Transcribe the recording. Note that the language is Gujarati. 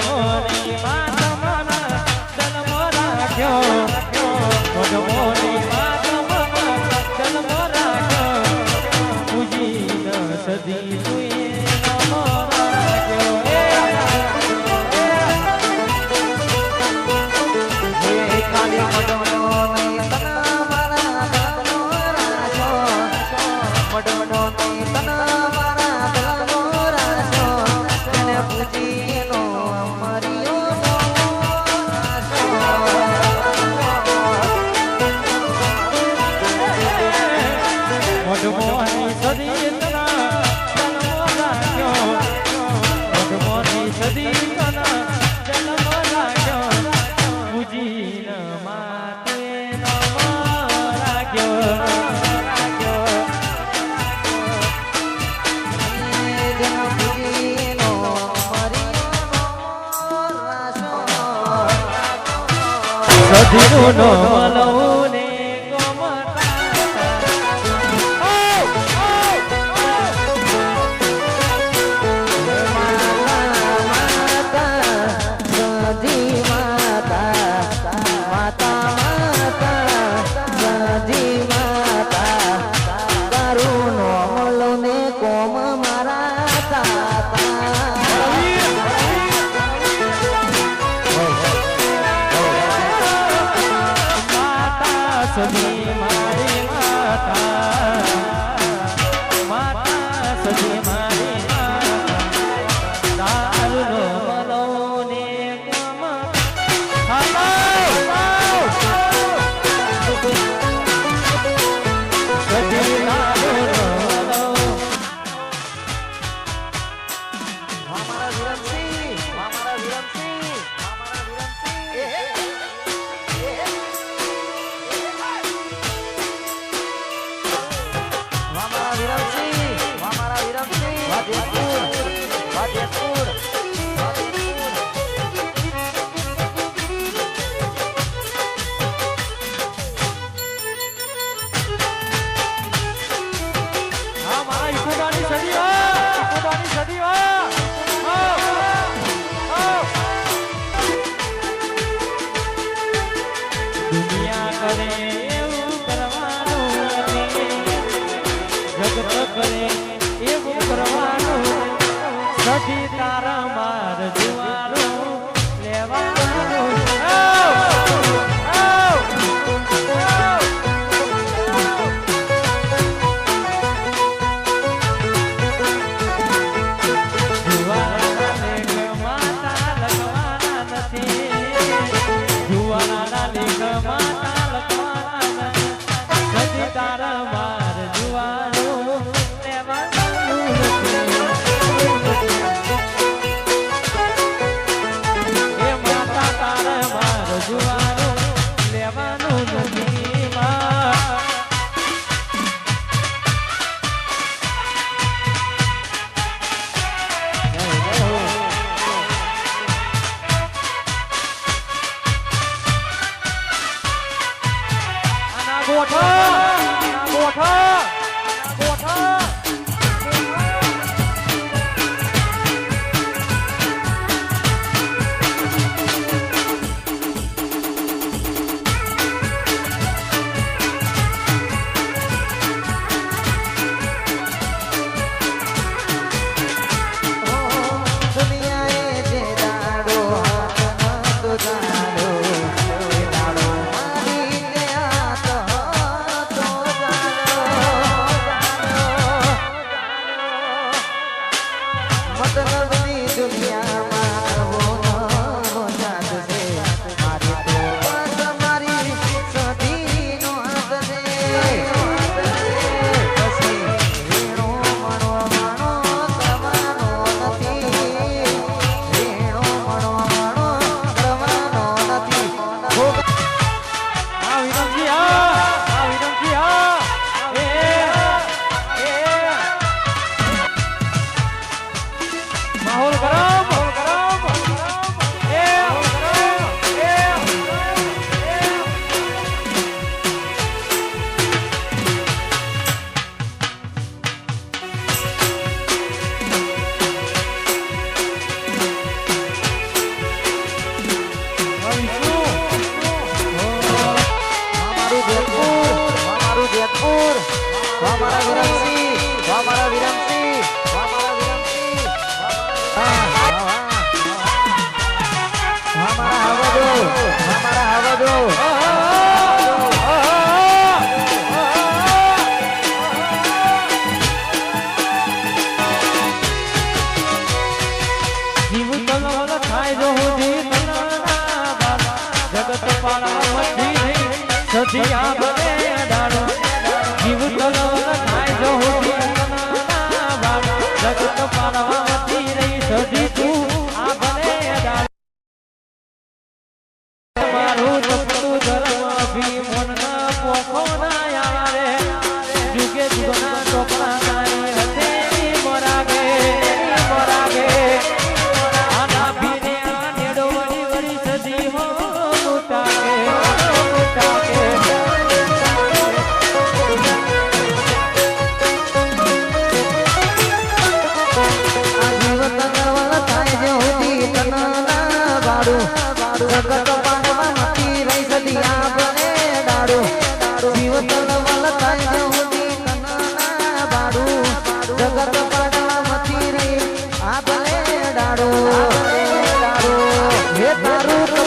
ખાલી સધીનું નો મલવું દુનિયા કરે. i don't Sarava. ઠાકોર વાહ મારા વિરમસિંહ વાહ મારા વિરમસિંહ Get a roof